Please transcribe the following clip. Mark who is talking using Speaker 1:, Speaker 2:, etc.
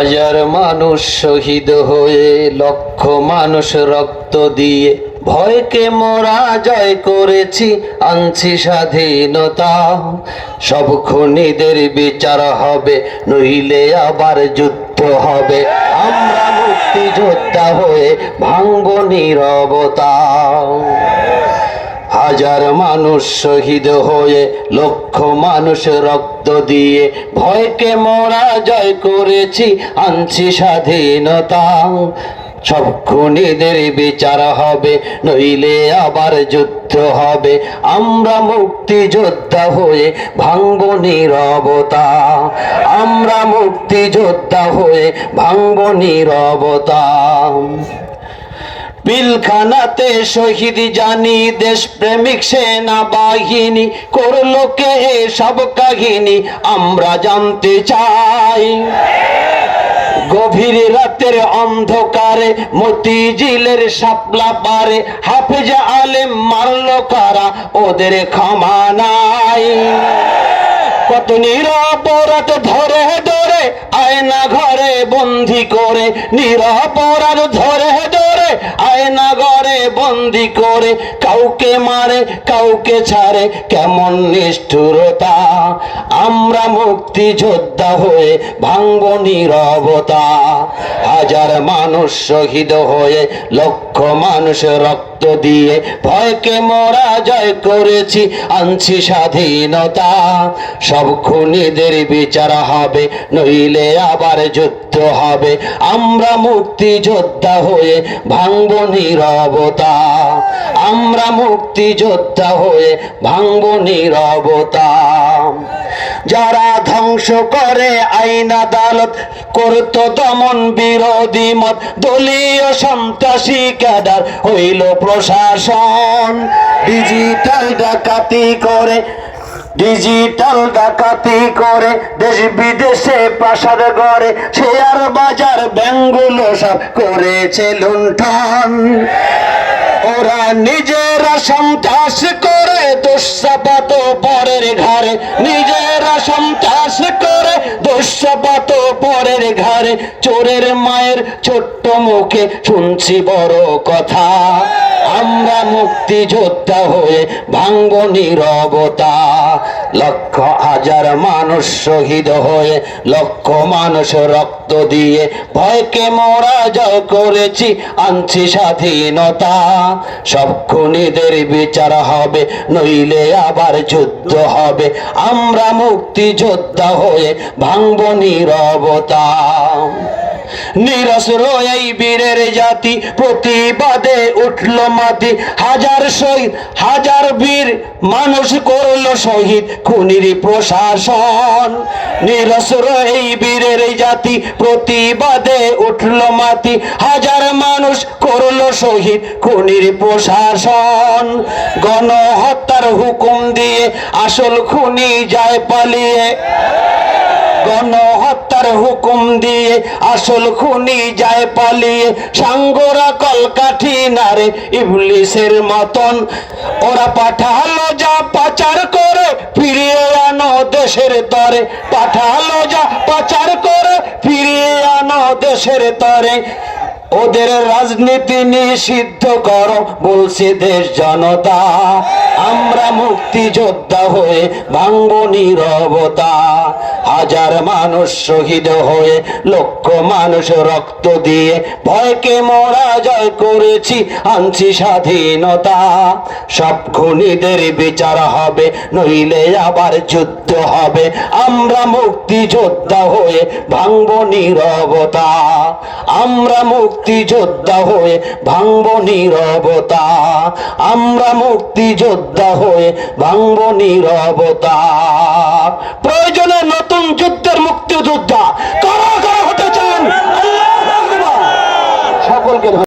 Speaker 1: হাজার মানুষ শহীদ হয়ে, লক্ষ মানুষ রক্ত দিয়ে ভয়কে মোরা জয় করেছি, আনছি স্বাধীনতা। সব খুনিদের বিচার হবে, নইলে আবার যুদ্ধ হবে। আমরা মুক্তিযোদ্ধা হয়ে ভাঙ্গ নীরবতা। হাজার মানুষ শহীদ হয়ে লক্ষ মানুষ রক্ত দিয়ে ভয়কে মোরা জয় করেছি, আনছি স্বাধীনতা। সব খুনিদের বিচার হবে, নইলে আবার যুদ্ধ হবে। আমরা মুক্তিযোদ্ধা হয়ে ভাঙ্গ নীরবতা। আমরা মুক্তিযোদ্ধা হয়ে ভাঙ্গ নীরবতা। পিলখানাতে শহীদ জানি দেশ প্রেমিক সেনা বাহিনী করল কে সব কাহিনী? আমরা জানতে চাই। গভীর রাতের অন্ধকারে মতিঝিলের সাপলা পারে হাফেজা আলেম মারলো কারা? ওদের ক্ষমা নাই। কত নিরপরাধ ধরে ধরে আয়না ঘরে বন্দি করে, নিরপরাধ ধরে ধরে আয়না ঘরে বন্দি করে, কাউকে মারে, কাউকে ছাড়ে, কেমন নিষ্ঠুরতা? আমরা মুক্তিযোদ্ধা হয়ে ভাঙ্গ নিরবতা। হাজার মানুষ শহীদ হয়ে লক্ষ মানুষ রক্ত দিয়ে ভয়কে মোরা জয় করেছি, আনছি স্বাধীনতা। সব খুনিদের বিচার হবে, নইলে আবার যুদ্ধ হবে। আমরা মুক্তিযোদ্ধা হয়ে ভাঙ্গ নিরবতা। আমরা মুক্তিযোদ্ধা হয়ে ভাঙ্গ নীরবতা। যারা ধ্বংস করে আইন আদালত, করত দমন বিরোধী মত, দলীয় সন্ত্রাসী ক্যাডার হইল প্রশাসন। ডিজিটাল ডাকাতি করে ডিজিটাল ডাকাতি করে, দেশ বিদেশে প্রাসাদ করে শেয়ার বাজার ব্যাঙ্গুলো সব করেছে লুণ্ঠন। ওরা নিজেরা সন্ত্রাস করে, দুঃসাপাত পরের ঘরে নিজেরা সন্ত্রাস করে দুঃসাপাত পরের ঘরে, চোরের মায়ের ছোট্ট মুখে শুনছি বড় কথা। আমরা মুক্তিযোদ্ধা হয়ে ভাঙ্গ নীরবতা। লক্ষ হাজার মানুষ শহীদ হয়ে, লক্ষ মানুষ রক্ত দিয়ে ভয়কে মোরা জয় করেছি, আনছি স্বাধীনতা। সব খুনিদের বিচার হবে, নইলে আবার যুদ্ধ হবে। আমরা মুক্তিযোদ্ধা হয়ে ভাঙব নীরবতা। নিরস্র এই বীরের জাতি, প্রতিবাদে উঠল মাতি হাজার শহীদ, হাজার বীর মানুষ করল শহীদ খুনির প্রশাসন। নিরস্র এই বীরের জাতি, প্রতিবাদে উঠল মাতি হাজার মানুষ করল শহীদ খুনির প্রশাসন। গণহত্যার হুকুম দিয়ে আসল খুনি যায় পালিয়ে। গণহত্যার হুকুম দিয়ে আসল খুনি যায় পালিয়ে। সাঙ্গরা কলকাঠি নারে ইবলিসের মতন। ওরা পাঠালো যা পাচার করে, ফিরিয়ে আনো দেশের তরে। পাঠালো যা পাচার করে, ফিরিয়ে আনো দেশের তরে। ওদের রাজনীতি নিষিদ্ধ করো, বলছে দেশ জনতা। আমরা মুক্তিযোদ্ধা হয়ে ভাঙ্গ নীরবতা। হাজার মানুষ শহীদ হয়ে লক্ষ মানুষ রক্ত দিয়ে ভয়কে মোরা জয় করেছি, আনছি স্বাধীনতা। সব খুনিদের বিচার হবে, নইলে আবার যুদ্ধ হবে। আমরা মুক্তিযোদ্ধা হয়ে ভাঙ্গ নীরবতা। আমরা মুক্তিযোদ্ধা হয়ে ভাঙব নীরবতা। আমরা মুক্তিযোদ্ধা হয়ে ভাঙব নীরবতা। প্রয়োজনে নতুন যুদ্ধের মুক্তিযোদ্ধা। কারা হতে চান? সকলকে।